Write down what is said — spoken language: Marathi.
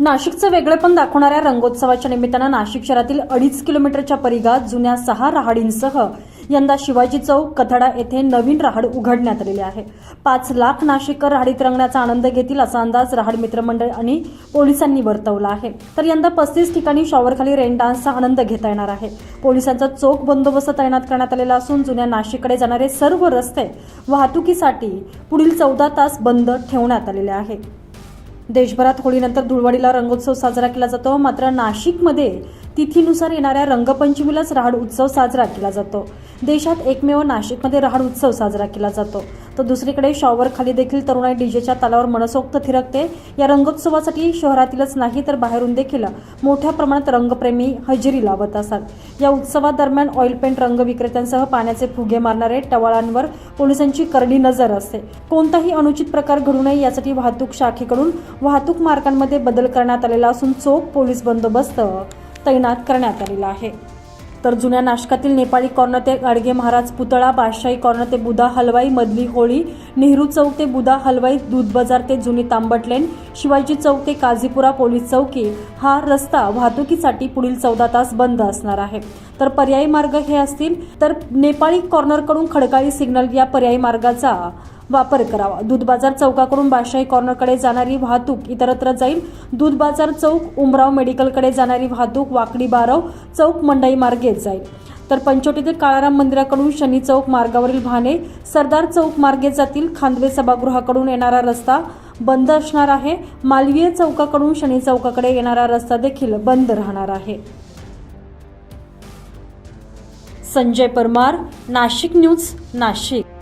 नाशिकचं वेगळेपण दाखवणाऱ्या रंगोत्सवाच्या निमित्तानं नाशिक शहरातील अडीच किलोमीटरच्या परिघात जुन्या सहा राहाडींसह यंदा शिवाजी चौक कथडा येथे नवीन रहाड उघडण्यात आलेले आहे. पाच लाख नाशिककर रहाडीत रंगण्याचा आनंद घेतील असा अंदाज रहाड मित्रमंडळ आणि पोलिसांनी वर्तवला आहे. तर यंदा पस्तीस ठिकाणी शॉवरखाली रेन डान्सचा आनंद घेता येणार आहे. पोलिसांचा चोख बंदोबस्त तैनात करण्यात आलेला असून जुन्या नाशिककडे जाणारे सर्व रस्ते वाहतुकीसाठी पुढील चौदा तास बंद ठेवण्यात आलेले आहे. देशभरात होळीनंतर धुळवडीला रंगोत्सव साजरा केला जातो. मात्र नाशिकमध्ये तिथीनुसार येणाऱ्या रंगपंचमीलाच राहाड उत्सव साजरा केला जातो. देशात एकमेव नाशिकमध्ये राहाड उत्सव साजरा केला जातो. तर दुसरीकडे शॉवर खाली देखील तरुणाई डीजेच्या तालावर मनसोक्त थिरकते. या रंगोत्सवासाठी शहरातीलच नाही तर बाहेरून देखील मोठ्या प्रमाणात रंगप्रेमी हजेरी लावत असतात. या उत्सवादरम्यान ऑइल पेंट रंग विक्रेत्यांसह पाण्याचे फुगे मारणारे टवाळांवर पोलिसांची करडी नजर असते. कोणताही अनुचित प्रकार घडू नये यासाठी वाहतूक शाखेकडून वाहतूक मार्गांमध्ये बदल करण्यात आलेला असून चोख पोलीस बंदोबस्त तैनात करण्यात आलेला आहे. तर जुन्या नाशकातील नेपाळी कॉर्नर ते गाडगे महाराज पुतळा बादशाही कॉर्नर ते बुधा हलवाई मधली होळी नेहरू चौक ते बुधा हलवाई दूध बाजार ते जुनी तांबट लेन शिवाजी चौक ते काझीपुरा पोलीस चौकी हा रस्ता वाहतुकीसाठी पुढील चौदा तास बंद असणार आहे. तर पर्यायी मार्ग हे असतील तर नेपाळी कॉर्नरकडून खडकाळी सिग्नल या पर्यायी मार्गाचा वापर करावा. दूध बाजार चौकाकडून बादशाही कॉर्नरकडे जाणारी वाहतूक इतरत्र जाईल. दूध बाजार चौक उमराव मेडिकलकडे जाणारी वाहतूक वाकडी बारव चौक मंडई मार्गे जाईल. तर पंचवटी ते काळाराम मंदिराकडून शनी चौक मार्गावरील वाहने सरदार चौक मार्गे जातील. खांदवे सभागृहाकडून येणारा रस्ता बंद असणार आहे. मालवीय चौकाकडून शनी चौकाकडे येणारा रस्ता देखील बंद राहणार आहे. संजय परमार नाशिक न्यूज नाशिक.